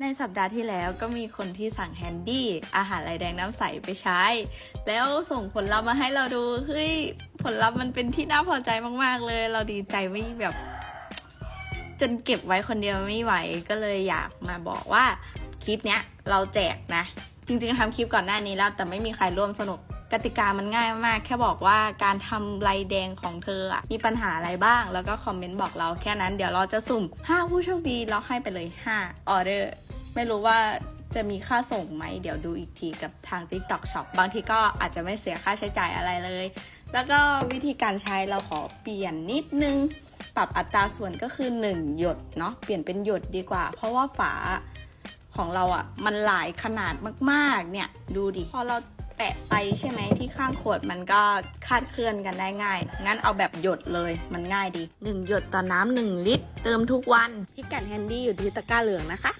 ในสัปดาห์ที่แล้วก็มีคนที่สั่งแฮนดี้อาหารลายแดงน้ำใสไปใช้ แล้วส่งผลลัพธ์มาให้เราดูเฮ้ยผลลัพธ์มันเป็นที่น่าพอใจมาก ๆ เลย เราดีใจไม่แบบ จนเก็บไว้คนเดียวไม่ไหวก็เลยอยากมาบอกว่าคลิปเนี้ยเราแจกนะ จริง ๆทำคลิปก่อนหน้านี้แล้วแต่ไม่มีใครร่วมสนุก กติกามันง่ายมากแค่บอกว่าการทำลายแดงของเธออะมีปัญหาอะไรบ้าง แล้วก็คอมเมนต์บอกเราแค่นั้นเดี๋ยวเราจะสุ่ม 5 ผู้โชคดีเราให้ไปเลย 5 ออเดอร์ ไม่รู้ว่าจะมีค่าส่งไหม เดี๋ยวดูอีกทีกับทาง TikTok Shop บางทีก็อาจจะไม่เสียค่าใช้จ่ายอะไรเลย แล้วก็วิธีการใช้เราขอเปลี่ยนนิดนึง ปรับอัตราส่วนก็คือ 1 หยดเนาะเปลี่ยนเป็นหยดดีกว่า เพราะว่าฝาของเราอะ่ะมันหลายขนาดมากๆ เนี่ย ดูดิ พอเรา แตะไปใช่ไหมที่ข้างขวดมันก็คลาดเคลื่อนกันได้ง่าย งั้นเอาแบบหยดเลยมันง่ายดี 1 หยดต่อน้ำ1ลิตร เติมทุกวันพิกัดแฮนดี้อยู่ที่ตะกร้าเหลืองนะคะ